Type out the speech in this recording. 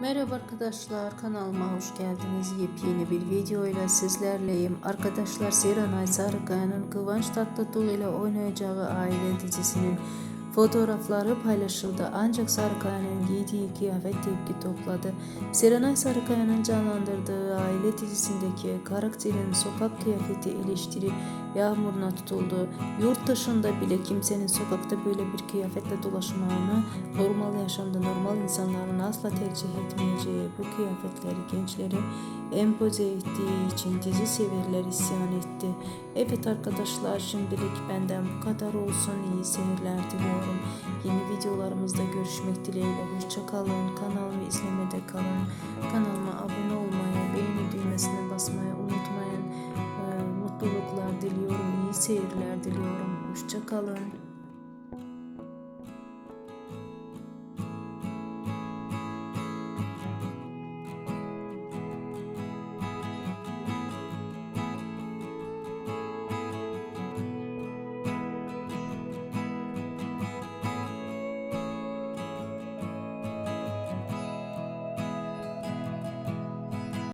Merhaba arkadaşlar kanalıma hoş geldiniz. Yepyeni bir video ile sizlerleyim. Arkadaşlar Serenay Sarıkaya'nın Kıvanç Tatlıtuğ ile oynayacağı Aile dizisinin fotoğrafları paylaşıldı. Ancak Sarıkaya'nın giydiği kıyafet tepki topladı. Serenay Sarıkaya'nın canlandırdığı Aile dizisindeki karakterin sokak kıyafeti eleştiri yağmuruna tutuldu. Yurt dışında bile kimsenin sokakta böyle bir kıyafetle dolaşmağını normal yaşamda normal insanların asla tercih etmeyeceği bu kıyafetleri gençlere empoze ettiği için dizi severler isyan etti. Evet arkadaşlar şimdilik benden bu kadar olsun. İyi seyirler diliyorum. Yeni videolarımızda görüşmek dileğiyle. Hoşçakalın. Kanalımı izlemede kalın. Kanalıma abone olmayı, beğeni düğmesine basmayı unutmayın. Ee, mutluluklar diliyorum. İyi seyirler diliyorum. Hoşçakalın.